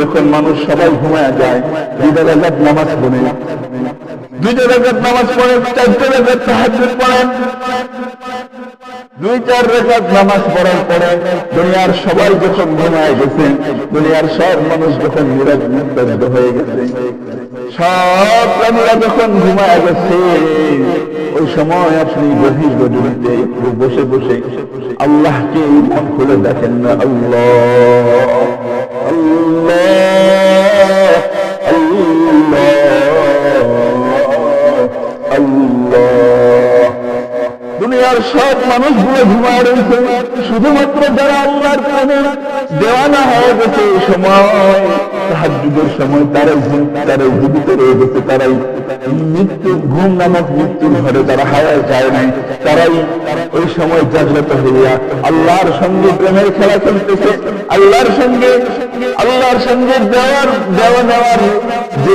যখন মানুষ সবাই ঘুমায় যায়, দুইটা রাজাত নামাজ পড়ে। দুইটা রাজাত নামাজ পড়ে, চারটে রাজাত তাহাজ্জুদ পড়েন দুই চার রেখাত নামাজ পড়ার পরে দুনিয়ার সবাই যখন ঘুমায় গেছে, দুনিয়ার সব মানুষ যখন নিরাজ হয়ে গেছে। সব প্রাণীরা যখন ঘুমায় গেছে, ওই সময় আপনি গভীর গজরিতে একটু বসে বসে আল্লাহকে মন খুলে দেখেন না, আল্লাহ আল্লাহ দুনিয়ার সব মানুষগুলো ঘুমায় রয়েছে, শুধুমাত্র যারা আল্লাহর প্রেমে দেওয়ানা হয়ে গেছে, এই সময় তাহাজুদের সময় তারাই তারাই জীবিত রয়ে গেছে, তারাই মৃত্যু ঘুম নামক মৃত্যুর ঘরে তারা হারায় যায় নাই। তারাই ওই সময় জাগ্রত হইয়া আল্লাহর সঙ্গে প্রেমের খেলা চলতেছে আল্লাহর সঙ্গে আল্লাহর সঙ্গে দেওয়ার দেওয়া নেওয়ার যে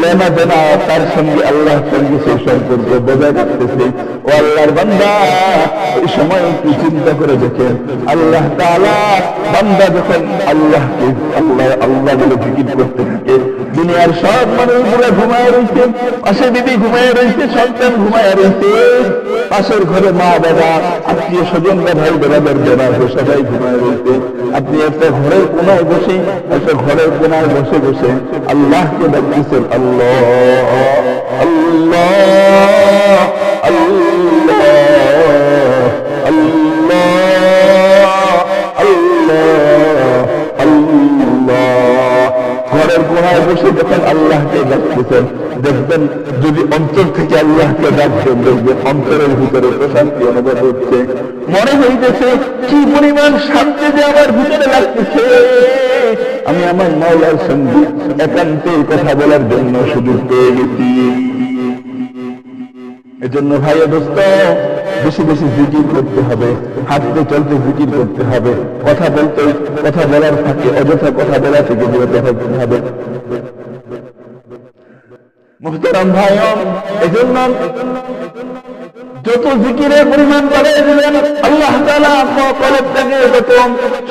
লেনা দেনা তার সঙ্গে আল্লাহর সঙ্গে সেই সম্পর্ক বজায় রাখতেছে। ও আল্লাহর বান্দা, এই সময় একটু চিন্তা করে দেখেন। আল্লাহ তাআলা বান্দা যখন আল্লাহকে, আল্লাহ আল্লাহ বলে জিকির করতে থাকে, দুনিয়ার সব মানুষ মানুষগুলো ঘুমায় রয়েছে পাশে দিদি ঘুমায় রয়েছে সন্তান ঘুমায় রয়েছে পাশের ঘরে মা বাবা আত্মীয় স্বজন বা ভাই বেড়াদের যারা আছে, সবাই ঘুমায় রয়েছে আপনি একটা ঘরের কোনায় বসে একটা ঘরের কোনায় বসে বসে আল্লাহকে ডাকতেছেন, আল্লাহ আল্লাহ। কোনায় বসে যখন আল্লাহকে ডাকতেছেন, দেখবেন যদি অন্তর থেকে আল্লাহকে ডাকছেন, দেখবেন অন্তরের ভিতরে প্রশান্তি অনুভব হচ্ছে। মনে হইতেছে, কি পরিমাণ শান্তি যে আমার ভিতরে লাগতেছে। আমি আমার মাওলার সঙ্গে একান্তে কথা বলার জন্য সুযোগ পেয়ে গেছি। এজন্য ভাই দোস্ত, বেশি বেশি জিকির করতে হবে, হাঁটতে চলতে জিকির করতে হবে, কথা বলতে, কথা বলার ফাঁকে, অযথা কথা বলা থেকে বিরত থাকতে হবে। মুহতারাম ভাই, এজন্য যত জিকিরের পরিমাণ বাড়িয়ে দিবেন, আল্লাহ আপনার কলবটাকে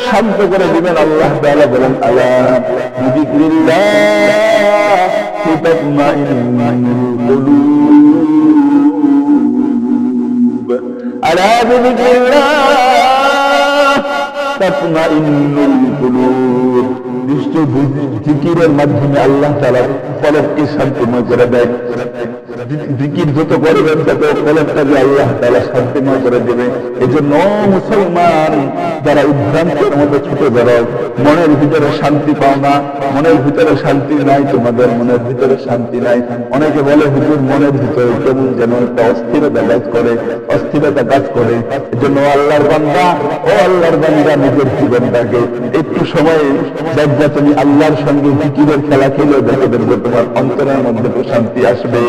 শান্ত করে দিবেন, আল্লাহ বলেন আলা বিযিকরিল্লাহ আলা বিযিকরিল্লাহ তাতমাইন্নুল কুলুব নিশ্চয় জিকিরের মাধ্যমে আল্লাহ তাআলা কলবকে শান্তিময় করে দেয় জিকির যত করবেন তত কলবটাকে আল্লাহ তাআলা শান্তিময় করে দেবে এই জন্য মুসলমান যারা উদ্ভ্রান্তের মতো ছুটে বেড়াও মনের ভিতরে শান্তি পাও না, মনের ভিতরে শান্তি নাই, তোমাদের মনের ভিতরে শান্তি নাই। অনেকে বলে, হুজুর, মনের ভিতরে কেমন যেন একটা অস্থিরতা কাজ করে, অস্থিরতা কাজ করে। এই জন্য আল্লাহর বান্দা, ও আল্লাহর বান্দা, নিজের জীবনটাকে একটু সময়ে দেখবা তুমি আল্লাহর সঙ্গে জিকিরের খেলা খেলে দেখে দেখবে তোমার অন্তরের মধ্যে প্রশান্তি আসবে।